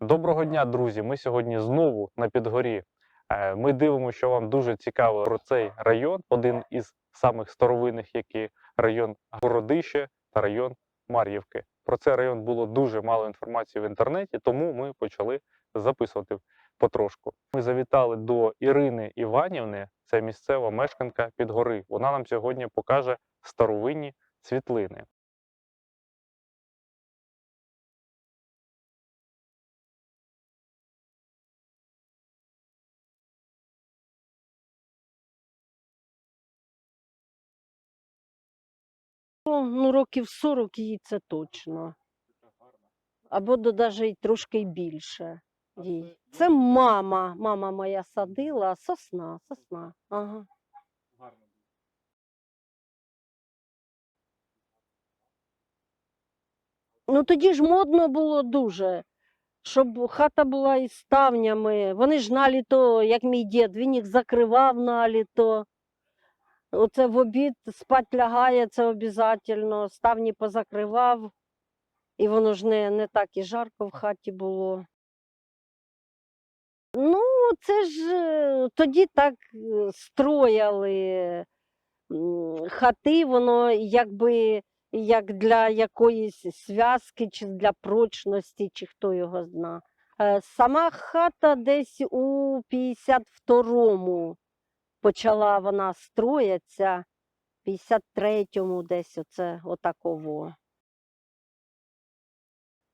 Доброго дня, друзі! Ми сьогодні знову на Підгорі. Е, Ми дивимося, що вам дуже цікаво про цей район, один із самих старовинних, який район Городище та район Мар'ївки. Про цей район було дуже мало інформації в інтернеті, тому ми почали записувати потрошку. Ми завітали до Ірини Іванівни, це місцева мешканка Підгори. Вона нам сьогодні покаже старовинні світлини. Ну, ну, років 40 їй це точно. Або до даже трошки більше. Їй. Це мама. Мама моя садила сосна, сосна. Ага. Ну тоді ж модно було дуже, щоб хата була із ставнями. Вони ж наліто, як мій дід, він їх закривав наліто. Оце в обід спать лягає, це обов'язково. Ставні позакривав, і воно ж не, не так і жарко в хаті було. Ну, це ж е, тоді так е, строяли хати, воно якби як для якоїсь зв'язки, чи для прочності, чи хто його зна. Е, Сама хата десь у 52-му почала вона строїться, в 53-му десь оце отаково.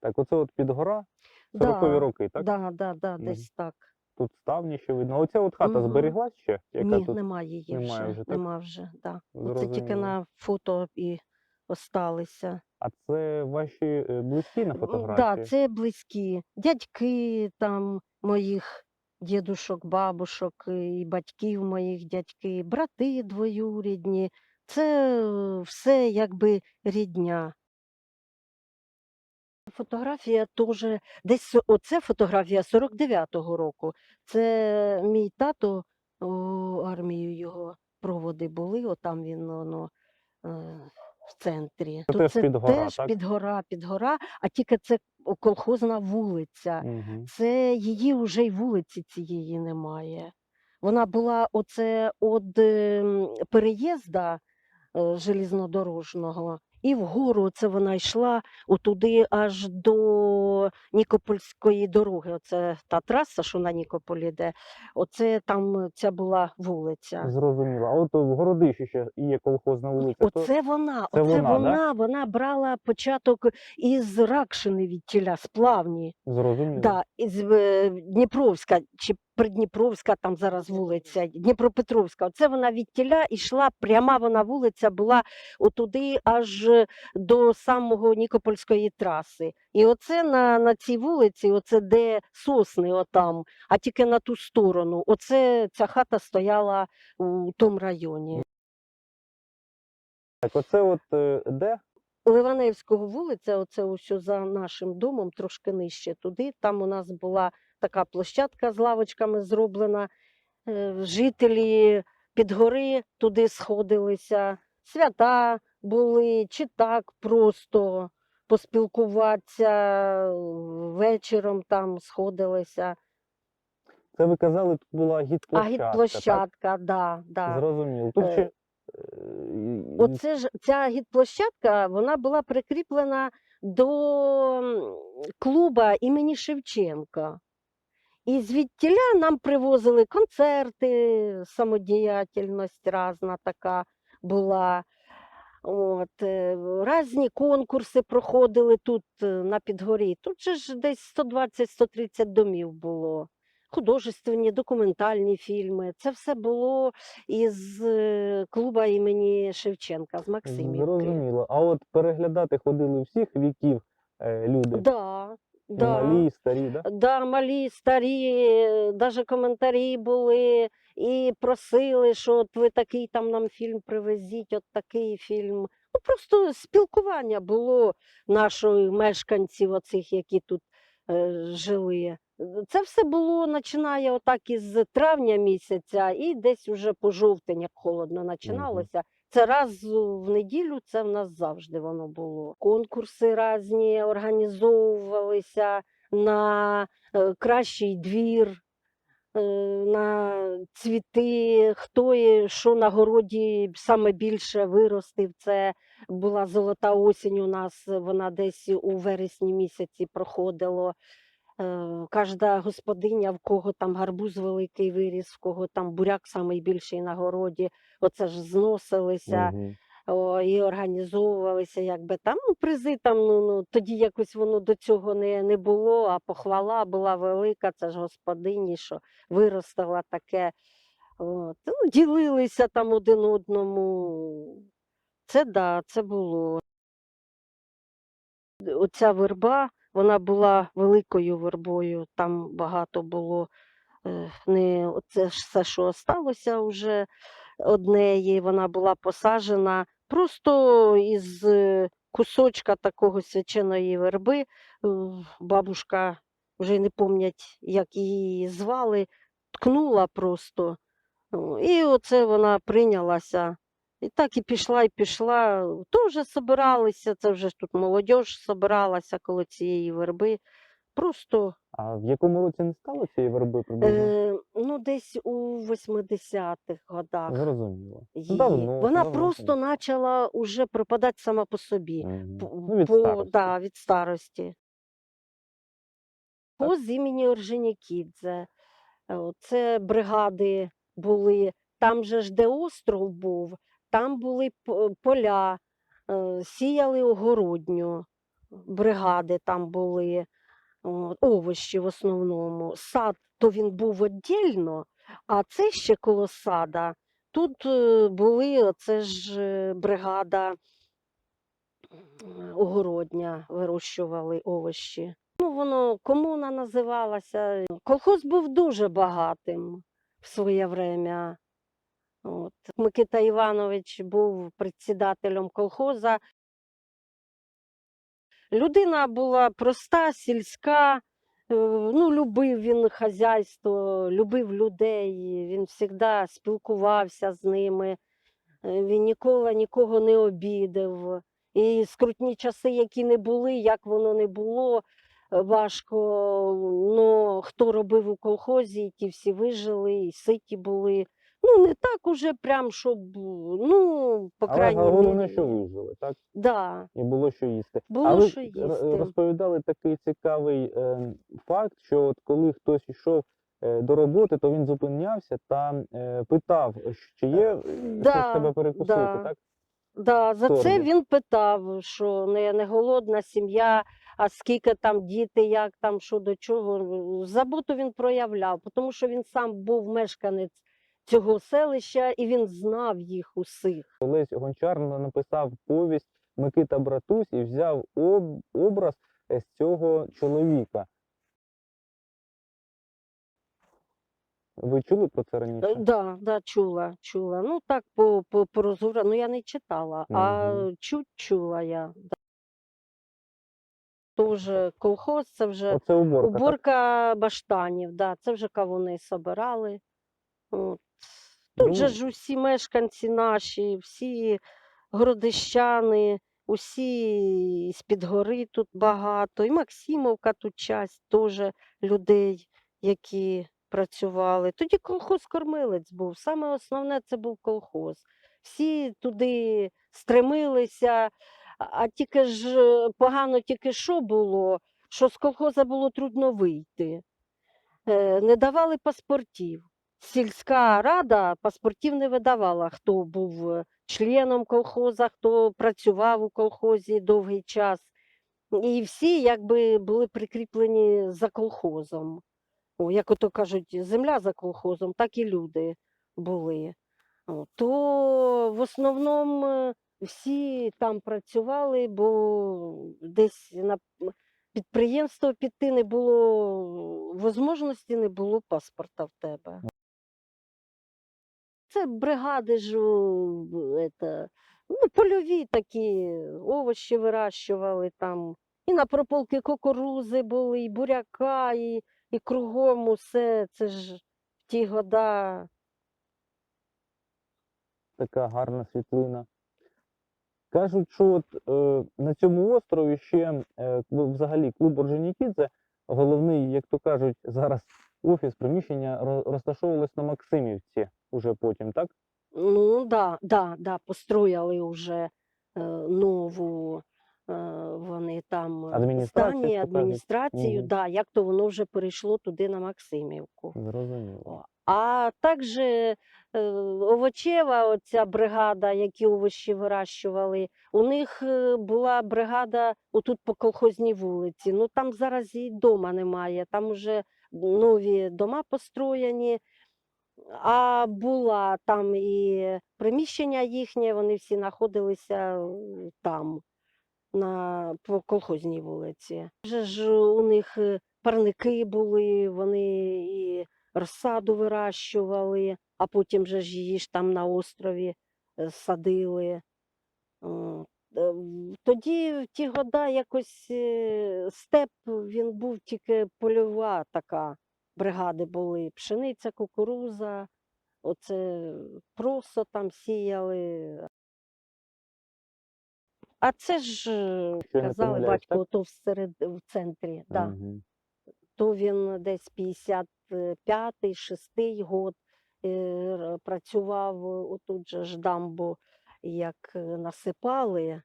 Так, оце от Підгора, Да, 40-ві роки, так? Да, да, да, десь так. Тут ставні ще видно. А Оця от хата Мгм. зберіглась ще? Яка Ні, тут? немає її немає вже. вже, так? Нема вже, да. Оце тільки на фото і осталися. А це ваші е, близькі на фотографії? Да, це близькі. Дядьки там моїх дідушок, бабушок, і батьків моїх дядьки, брати двоюрідні. Це все якби рідня. Фотографія теж десь оце фотографія 49-го року. Це мій тато у армію його проводи були, отам він воно е, в центрі. Це То теж це Підгора, теж так? підгора, підгора, а тільки це колхозна вулиця. Угу. Це її вже й вулиці цієї немає. Вона була оце від ем, переїзда е, железнодорожного, і вгору це вона йшла отуди аж до Нікопольської дороги. Оце та траса, що на Нікополь іде. Оце там ця була вулиця. Зрозуміло. А от в Городищі ще є колхозна вулиця. то Оце вона, це оце вона, да? вона, вона брала початок із Ракшини від тіля, з плавні. Зрозуміло. Да, із е, Дніпровська чи Придніпровська, там зараз вулиця, Дніпропетровська. Оце вона від тіля йшла, пряма вона вулиця була отуди аж до самого Нікопольської траси. І оце на, на цій вулиці, оце де сосни отам, а тільки на ту сторону. Оце ця хата стояла у тому районі. Так, оце от е, де? Ливаневського вулиця, оце ось за нашим домом, трошки нижче туди. Там у нас була така площадка з лавочками зроблена. Е, Жителі Підгори туди сходилися, свята були, чи так просто поспілкуватися вечором там сходилися. Це ви казали, тут була А гідплощадка, да, так? да. Зрозуміло. Тут Е, ще е, Оце ж ця гідплощадка, вона була прикріплена до клуба імені Шевченка. І звідтіля нам привозили концерти, самодіяльність різна така була. От, е, різні конкурси проходили тут е, на Підгорі. Тут же ж десь 120-130 домів було. Художественні, документальні фільми. Це все було із е, клуба імені Шевченка з Максимівки. Зрозуміло. А от переглядати ходили всіх віків е, люди. Да, да. Малі, старі, да? Да, малі, старі, навіть коментарі були і просили, що от ви такий там нам фільм привезіть, от такий фільм. Ну, просто спілкування було наших мешканців, оцих, які тут е, жили. Це все було починає отак із травня місяця, і десь уже по жовтень, як холодно починалося. Це раз в неділю, це в нас завжди воно було. Конкурси різні організовувалися на е, кращий двір, е, на цвіти, хто і що на городі саме більше виростив. Це була золота осінь у нас, вона десь у вересні місяці проходило. Е, Кожна господиня, в кого там гарбуз великий виріс, в кого там буряк самий більший на городі, оце ж зносилися Мгм. о, і організовувалися, якби там ну, призи там, ну, ну тоді якось воно до цього не, не було, а похвала була велика, це ж господині, що виростила таке. От. Ну, ділилися там один одному. Це да, це було. Оця верба, вона була великою вербою, там багато було. е, Не оце ж все, що осталося вже однеї, вона була посаджена просто із е, кусочка такого свяченої верби. е, Бабушка вже не пам'ять, як її звали, ткнула просто. І оце вона прийнялася. І так і пішла, і пішла. Теж собиралися, це вже тут молодь собиралася коло цієї верби. Просто А в якому році не стало цієї верби приблизно? е, ну, десь у 80-х годах. Зрозуміло. її. Давно, Вона давно, просто почала уже пропадати сама по собі. Мгм. П- Ну, від по, старості. да, від старості. Поз імені Орджонікідзе. Е, Це бригади були. Там же ж, де остров був, там були поля, е, сіяли огородню, бригади там були, овощі в основному. Сад то він був віддільно, а це ще коло сада. Тут е, були, оце ж е, бригада огородня, вирощували овощі. Ну, воно комуна називалася. Колхоз був дуже багатим в своє время. От. Микита Іванович був председателем колхоза. Людина була проста, сільська, е, ну, любив він хазяйство, любив людей, він завжди спілкувався з ними, е, він ніколи нікого не обідав. І скрутні часи, які не були, як воно не було, е, важко. Ну, хто робив у колхозі, ті всі вижили, і ситі були. Ну, не так уже прям, щоб, ну, по Але крайній головне, мірі. що вижили, так? Да. І було що їсти. Було а ви що їсти. розповідали такий цікавий е, факт, що от коли хтось йшов е, до роботи, то він зупинявся та е, питав, чи є е, Да, тебе перекусити, да. так? Да, за це він питав, що не, не голодна сім'я, а скільки там діти, як там, що до чого. Заботу він проявляв, тому що він сам був мешканець цього селища і він знав їх усіх. Олесь Гончар написав повість Микита Братусь і взяв об, образ е, з цього чоловіка. Ви чули про це Е, раніше? Да, да, чула, чула. Ну так по, по, по розгора- ну я не читала, а чуть чула я. Да. Тоже колхоз, це вже Оце уборка. Уборка баштанів, да, це вже кавуни собирали. Тут же Ну, ж усі мешканці наші, всі городищани, усі з-під гори тут багато. І Максимовка тут часть теж людей, які працювали. Тоді колхоз кормилець був. Саме основне це був колхоз. Всі туди стремилися, а- а тільки ж е, погано тільки що було, що з колхоза було трудно вийти. Е, Не давали паспортів. Сільська рада паспортів не видавала, хто був е, членом колхоза, хто працював у колхозі довгий час. І всі якби були прикріплені за колхозом. О, як ото кажуть, земля за колхозом, так і люди були. О, То в основному е, всі там працювали, бо десь на підприємство піти не було можливості, не було паспорта в тебе. Це бригади ж ета, ну, польові такі овочі вирощували там. І на прополки кукурузи були, і буряка, і, і кругом усе. Це ж в ті года. така гарна світлина. Кажуть, що от, е, на цьому острові ще е, взагалі клуб Орджонікідзе головний, як то кажуть, зараз офіс, приміщення ро- розташовувалось на Максимівці уже потім, так? Ну, да, да, да, построїли вже е, нову е, вони там е, Адміністрацію, Мгм. да, як то воно вже перейшло туди на Максимівку. Зрозуміло. А також е, овочева оця бригада, які овочі вирощували, у них е, була бригада отут по колхозній вулиці. Ну там зараз і дома немає, там вже нові дома построєні. А була там і приміщення їхнє, вони всі знаходилися там, на, по колхозній вулиці. Вже ж у них е, парники були, вони і розсаду вирощували, а потім же ж її ж там на острові е, садили. В- Тоді в ті года якось е, степ він був тільки польова така. Бригади були пшениця, кукуруза, оце просо там сіяли. А це ж е, казали батько, ото всеред в центрі. Да Мгм. то він десь 55-й, 6-й год е, працював отут же ж дамбу, як е, насипали.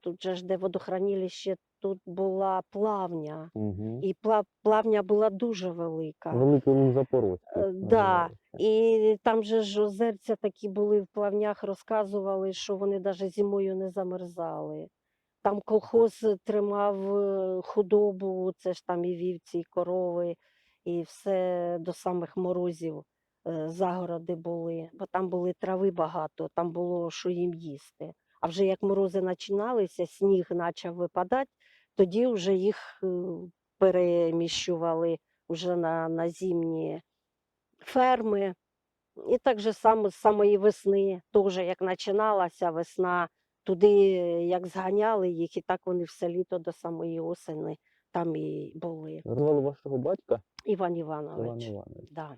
Тут же ж де водохранилище, тут була плавня, Мгм. і пла- плавня була дуже велика. Великий луг Запорозький. Е, да. І там же ж озерця такі були в плавнях, розказували, що вони навіть зимою не замерзали. Там колхоз тримав е, худобу, це ж там і вівці, і корови, і все до самих морозів загороди були, бо там були трави багато, там було що їм їсти. А вже як морози починалися, сніг почав випадати, тоді вже їх е, переміщували вже на, на зимні ферми. І так же само з самої весни, теж як починалася весна, туди як зганяли їх, і так вони все літо до самої осені там і були. Звали вашого батька Іван Іван Іванович. Іванович. Да.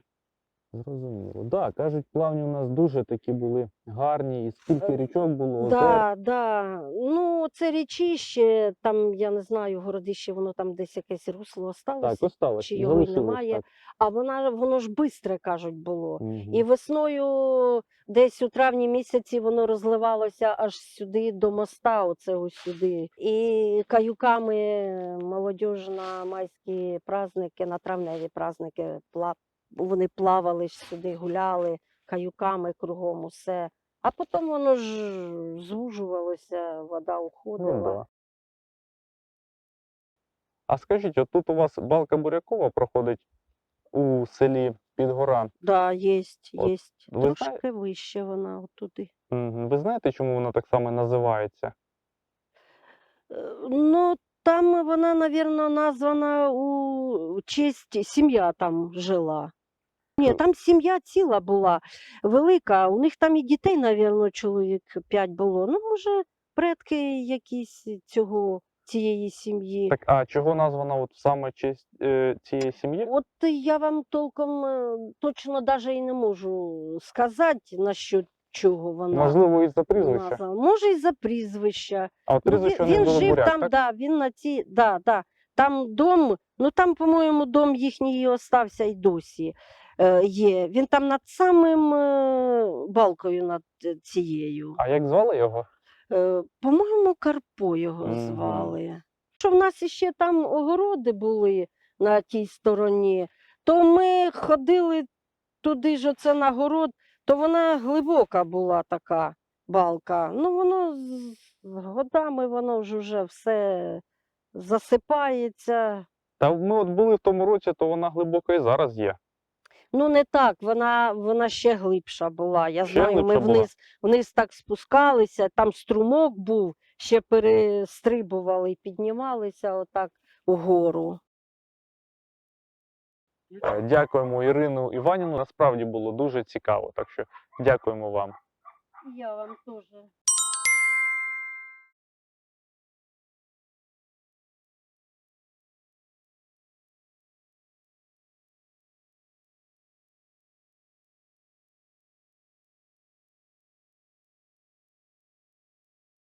Зрозуміло. Да, кажуть, плавні у нас дуже такі були гарні, і скільки річок було. Да, да. Ну, це річище, там, я не знаю, городище, воно там десь якесь русло осталося, Так, осталось, чи його залишилось немає. так. а вона, воно ж бистре, кажуть, було. Мгм. І весною, десь у травні місяці, воно розливалося аж сюди до моста, оце ось сюди. І каюками молодіж на майські праздники, на травневі праздники, пла- вони плавали сюди, гуляли каюками кругом усе. А потім воно ж звужувалося, вода уходила. Ну, да. А скажіть, от тут у вас балка Бурякова проходить у селі Підгора. Да, єсть, От єсть. ви зна- вище вона отуди. Ви знаєте, чому вона так само називається? Е, Ну, там вона, навірно, названа у честь сім'я там жила. Ні, там сім'я ціла була велика. У них там і дітей, навірно, чоловік п'ять було. Ну, може, предки якісь цього, цієї сім'ї. Так, а чого названа от саме честь е, цієї сім'ї? От я вам толком е, точно навіть і не можу сказати, на що чого вона. Можливо, із-за прізвища. названа. Може, і за прізвища. А от Ну, прізвище він, він було жив буряк, там, так? да, він на ці, да, да. Там дом, ну там, по-моєму, дом їхній і остався й досі є. Він там над самим е, балкою над е, цією. А як звали його? Е, по-моєму, Карпо його Мгм. звали. Що в нас іще там огороди були на тій стороні, то ми ходили туди ж оце на город, то вона глибока була така балка. Ну, воно з годами воно ж уже все засипається. Та ми от були в тому році, то вона глибока і зараз є. Ну, не так, вона, вона ще глибша була. Я Ще знаю, ми була? вниз, вниз так спускалися, там струмок був, ще перестрибували і піднімалися отак угору. Е, Дякуємо Ірину Іванівну. Насправді було дуже цікаво. Так що дякуємо вам. Я вам теж.